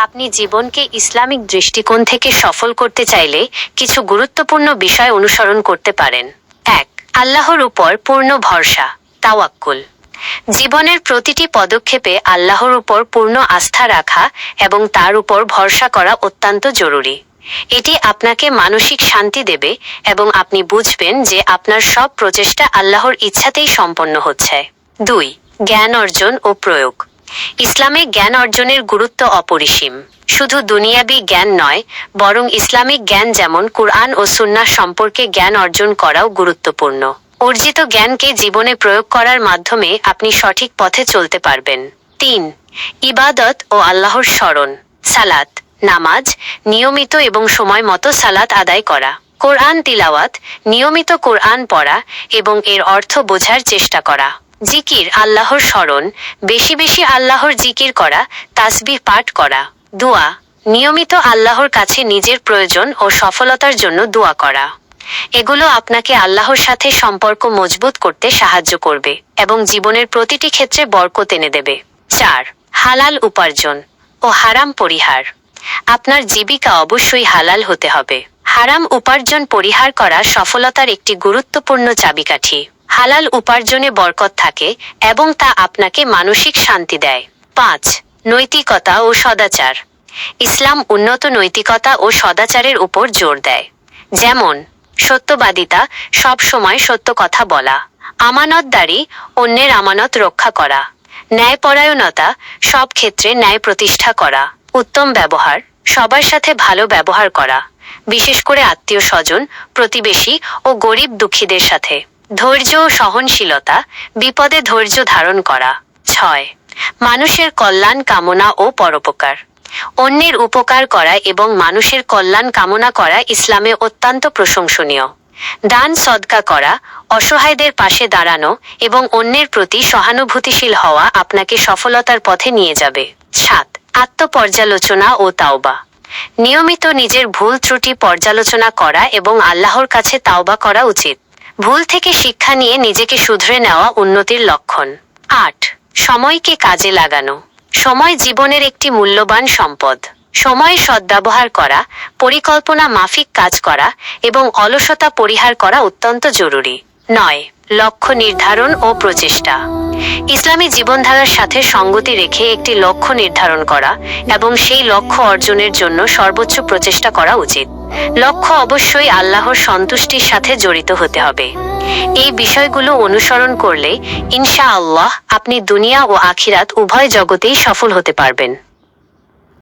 আপনি জীবনকে ইসলামিক দৃষ্টিকোণ থেকে সফল করতে চাইলে কিছু গুরুত্বপূর্ণ বিষয় অনুসরণ করতে পারেন। এক, আল্লাহর উপর পূর্ণ ভরসা, তাওয়াক্কুল। জীবনের প্রতিটি পদক্ষেপে আল্লাহর উপর পূর্ণ আস্থা রাখা এবং তার উপর ভরসা করা অত্যন্ত জরুরি। এটি আপনাকে মানসিক শান্তি দেবে এবং আপনি বুঝবেন যে আপনার সব প্রচেষ্টা আল্লাহর ইচ্ছাতেই সম্পন্ন হচ্ছে। দুই, জ্ঞান অর্জন ও প্রয়োগ। ইসলামে জ্ঞান অর্জনের গুরুত্ব অপরিসীম। শুধু দুনিয়াবি জ্ঞান নয়, বরং ইসলামিক জ্ঞান যেমন কুরআন ও সুন্নাহ সম্পর্কে জ্ঞান অর্জন করাও গুরুত্বপূর্ণ। অর্জিত জ্ঞানকে জীবনে প্রয়োগ করার মাধ্যমে আপনি সঠিক পথে চলতে পারবেন। তিন, ইবাদত ও আল্লাহর স্মরণ। সালাত, নামাজ, নিয়মিত এবং সময় মতো সালাত আদায় করা। কোরআন তিলাওয়াত, নিয়মিত কোরআন পড়া এবং এর অর্থ বোঝার চেষ্টা করা। জিকির আল্লাহর স্মরণ, বেশি বেশি আল্লাহর জিকির করা, তাসবিহ পাঠ করা, দোয়া, নিয়মিত আল্লাহর কাছে নিজের প্রয়োজন ও সফলতার জন্য দোয়া করা। এগুলো আপনাকে আল্লাহর সাথে সম্পর্ক মজবুত করতে সাহায্য করবে এবং জীবনের প্রতিটি ক্ষেত্রে বরকত এনে দেবে। চার, হালাল উপার্জন ও হারাম পরিহার। আপনার জীবিকা অবশ্যই হালাল হতে হবে। হারাম উপার্জন পরিহার করা সফলতার একটি গুরুত্বপূর্ণ চাবিকাঠি। হালাল উপার্জনে বরকত থাকে এবং তা আপনাকে মানসিক শান্তি দেয়। পাঁচ, নৈতিকতা ও সদাচার। ইসলাম উন্নত নৈতিকতা ও সদাচারের উপর জোর দেয়। যেমন, সত্যবাদিতা সব সময় সত্য কথা বলা, আমানতদারি, অন্যের আমানত রক্ষা করা, ন্যায়পরায়ণতা, সব ক্ষেত্রে ন্যায় প্রতিষ্ঠা করা, উত্তম ব্যবহার, সবার সাথে ভালো ব্যবহার করা, বিশেষ করে আত্মীয় স্বজন, প্রতিবেশী ও গরিব দুঃখীদের সাথে। ধৈর্য ও সহনশীলতা, বিপদে ধৈর্য ধারণ করা। ছয়, মানুষের কল্যাণ কামনা ও পরোপকার। অন্যের উপকার করা এবং মানুষের কল্যাণ কামনা করা ইসলামে অত্যন্ত প্রশংসনীয়। দান সদকা করা, অসহায়দের পাশে দাঁড়ানো এবং অন্যের প্রতি সহানুভূতিশীল হওয়া আপনাকে সফলতার পথে নিয়ে যাবে। সাত, আত্মপর্যালোচনা ও তাওবা। নিয়মিত নিজের ভুল ত্রুটি পর্যালোচনা করা এবং আল্লাহর কাছে তাওবা করা উচিত। ভুল থেকে শিক্ষা নিয়ে নিজেকে শুধরে নেওয়া উন্নতির লক্ষণ। আট, সময়কে কাজে লাগানো। সময় জীবনের একটি মূল্যবান সম্পদ। সময় সদ্ব্যবহার করা, পরিকল্পনা মাফিক কাজ করা এবং অলসতা পরিহার করা অত্যন্ত জরুরি। নয় লক্ষ্য নির্ধারণ ও প্রচেষ্টা। ইসলামী জীবনধারার সাথে সঙ্গতি রেখে একটি লক্ষ্য নির্ধারণ করা এবং সেই লক্ষ্য অর্জনের জন্য সর্বোচ্চ প্রচেষ্টা করা উচিত। লক্ষ্য অবশ্যই আল্লাহর সন্তুষ্টির সাথে জড়িত হতে হবে। এই বিষয়গুলো অনুসরণ করলে ইনশা আল্লাহ আপনি দুনিয়া ও আখিরাত উভয় জগতেই সফল হতে পারবেন।